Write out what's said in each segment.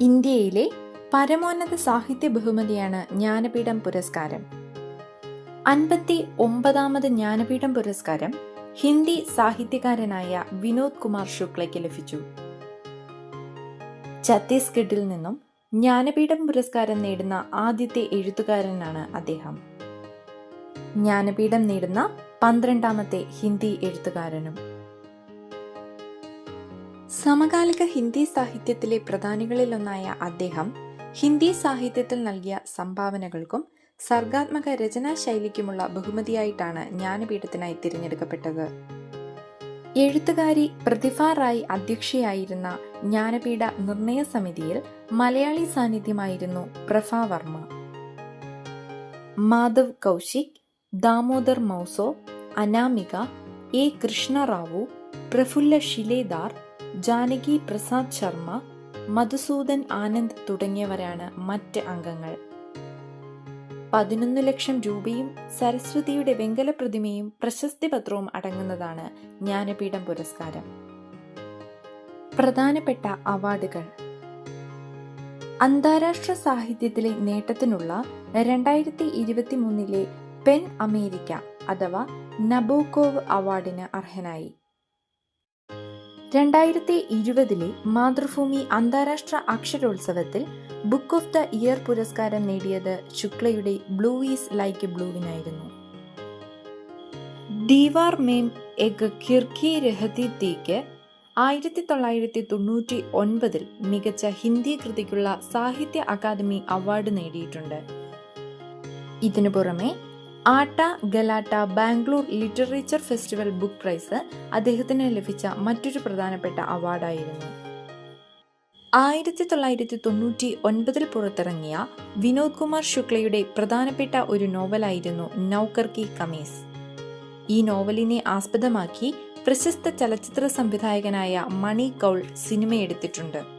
ഇന്ത്യയിലെ പരമോന്നത സാഹിത്യ ബഹുമതിയാണ് ജ്ഞാനപീഠം പുരസ്കാരം. അൻപത്തി ഒമ്പതാമത് ജ്ഞാനപീഠം പുരസ്കാരം ഹിന്ദി സാഹിത്യകാരനായ വിനോദ് കുമാർ ശുക്ലയ്ക്ക് ലഭിച്ചു. ഛത്തീസ്ഗഡിൽ നിന്നും ജ്ഞാനപീഠം പുരസ്കാരം നേടുന്ന ആദ്യത്തെ എഴുത്തുകാരനാണ് അദ്ദേഹം. ജ്ഞാനപീഠം നേടുന്ന പന്ത്രണ്ടാമത്തെ ഹിന്ദി എഴുത്തുകാരനും. സമകാലിക ഹിന്ദി സാഹിത്യത്തിലെ പ്രധാനികളിലൊന്നായ അദ്ദേഹം ഹിന്ദി സാഹിത്യത്തിൽ നൽകിയ സംഭാവനകൾക്കും സർഗാത്മക രചനാ ശൈലിക്കുമുള്ള ബഹുമതിയായിട്ടാണ് ജ്ഞാനപീഠത്തിനായി തിരഞ്ഞെടുക്കപ്പെട്ടത്. എഴുത്തുകാരി പ്രതിഭ റായ് അധ്യക്ഷയായിരുന്ന ജ്ഞാനപീഠ നിർണയ സമിതിയിൽ മലയാളി സാന്നിധ്യമായിരുന്നു പ്രഭ വർമ്മ. മാധവ് കൗശിക് ദാമോദർ മൗസോ അനാമിക എ കൃഷ്ണറാവു പ്രഫുല്ല ഷിലേദാർ ജാനകി പ്രസാദ് ശർമ്മ മധുസൂദൻ ആനന്ദ് തുടങ്ങിയവരാണ് മറ്റ് അംഗങ്ങൾ. പതിനൊന്ന് ലക്ഷം രൂപയും സരസ്വതിയുടെ വെങ്കല പ്രതിമയും പ്രശസ്തി പത്രവും അടങ്ങുന്നതാണ് ജ്ഞാനപീഠം പുരസ്കാരം. പ്രധാനപ്പെട്ട അവാർഡുകൾ. അന്താരാഷ്ട്ര സാഹിത്യത്തിലെ നേട്ടത്തിനുള്ള രണ്ടായിരത്തി ഇരുപത്തി മൂന്നിലെ പെൻ അമേരിക്ക അഥവാ നബോക്കോവ് അവാർഡിന് അർഹനായി. രണ്ടായിരത്തി ഇരുപതിലെ മാതൃഭൂമി അന്താരാഷ്ട്ര അക്ഷരോത്സവത്തിൽ ബുക്ക് ഓഫ് ദ ഇയർ പുരസ്കാരം നേടിയത് ശുക്ലയുടെ ബ്ലൂ ഈസ് ലൈക്ക് ബ്ലൂവിനായിരുന്നു. ദീവാർ മേം എഗ് കിർക്കി രഹതി തീക്ക് ആയിരത്തി തൊള്ളായിരത്തി തൊണ്ണൂറ്റി ഒൻപതിൽ മികച്ച ഹിന്ദി കൃതിക്കുള്ള സാഹിത്യ അക്കാദമി അവാർഡ് നേടിയിട്ടുണ്ട്. ഇതിനു പുറമെ Atta Galatta Bangalore literature festival book prize അദ്ദേഹത്തിന് ലഭിച്ച മറ്റൊരു പ്രധാനപ്പെട്ട അവാർഡായിരുന്നു. ആയിരത്തി തൊള്ളായിരത്തി തൊണ്ണൂറ്റി ഒൻപതിൽ പുറത്തിറങ്ങിയ വിനോദ് കുമാർ ശുക്ലയുടെ പ്രധാനപ്പെട്ട ഒരു നോവലായിരുന്നു നൗക്കർ കി കമീസ്. ഈ നോവലിനെ ആസ്പദമാക്കി പ്രശസ്ത ചലച്ചിത്ര സംവിധായകനായ മണി കൗൾ സിനിമയെടുത്തിട്ടുണ്ട്.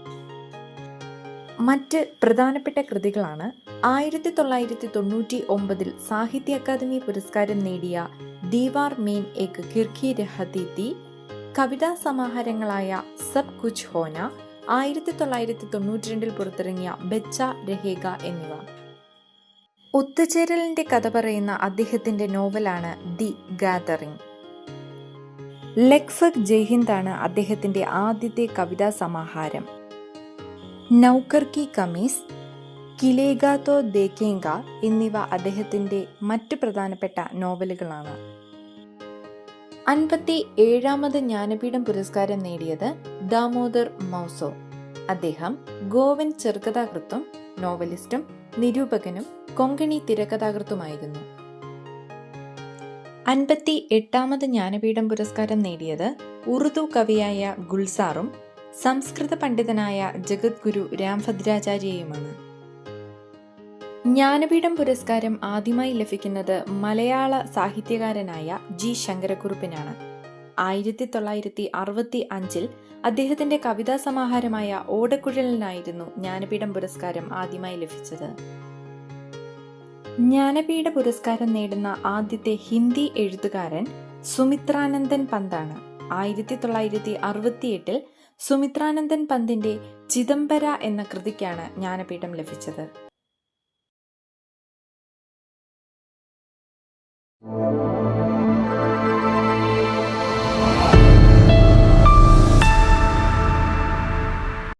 മറ്റ് പ്രധാനപ്പെട്ട കൃതികളാണ് ആയിരത്തി തൊള്ളായിരത്തി തൊണ്ണൂറ്റി ഒമ്പതിൽ സാഹിത്യ അക്കാദമി പുരസ്കാരം നേടിയ ദീവാർ മീൻ എക് കിർഖി രഹദീതി കവിതാ സമാഹാരങ്ങളായ സബ് കുച്ച് ഹോന ആയിരത്തി തൊള്ളായിരത്തി തൊണ്ണൂറ്റി രണ്ടിൽ പുറത്തിറങ്ങിയ ബെച്ച രഹേഗ എന്നിവ. ഒത്തുചേരലിന്റെ കഥ പറയുന്ന അദ്ദേഹത്തിന്റെ നോവലാണ് ദി ഗാദറിംഗ്. ലെക്ഫക് ജയ്ഹിന്ദാണ് അദ്ദേഹത്തിന്റെ ആദ്യത്തെ കവിതാ സമാഹാരം. നൗക്കർ കി കമീസ് കിലേഗ തോ ദേക്കേങ്ക എന്നിവ അദ്ദേഹത്തിന്റെ മറ്റ് പ്രധാനപ്പെട്ട നോവലുകളാണ്. അൻപത്തി ഏഴാമത് ജ്ഞാനപീഠം പുരസ്കാരം നേടിയത് ദാമോദർ മൗസോ. അദ്ദേഹം ഗോവൻ ചെറുകഥാകൃത്തും നോവലിസ്റ്റും നിരൂപകനും കൊങ്കണി തിരക്കഥാകൃത്തുമായിരുന്നു. അൻപത്തി എട്ടാമത് ജ്ഞാനപീഠം പുരസ്കാരം നേടിയത് ഉറുദു കവിയായ ഗുൽസാറും സംസ്കൃത പണ്ഡിതനായ ജഗദ്ഗുരു രാംഭദ്രാചാര്യയുമാണ്. ജ്ഞാനപീഠം പുരസ്കാരം ആദ്യമായി ലഭിക്കുന്നത് മലയാള സാഹിത്യകാരനായ ജി ശങ്കരക്കുറുപ്പിനാണ്. ആയിരത്തി തൊള്ളായിരത്തി അറുപത്തി അഞ്ചിൽ അദ്ദേഹത്തിന്റെ കവിതാ സമാഹാരമായ ഓടക്കുഴലിനായിരുന്നു ജ്ഞാനപീഠം പുരസ്കാരം ആദ്യമായി ലഭിച്ചത്. ജ്ഞാനപീഠ പുരസ്കാരം നേടുന്ന ആദ്യത്തെ ഹിന്ദി എഴുത്തുകാരൻ സുമിത്രാനന്ദൻ പന്താണ്. ആയിരത്തി തൊള്ളായിരത്തി അറുപത്തിയെട്ടിൽ സുമിത്രാനന്ദൻ പന്തിന്റെ ചിദംബര എന്ന കൃതിക്കാണ് ജ്ഞാനപീഠം ലഭിച്ചത്.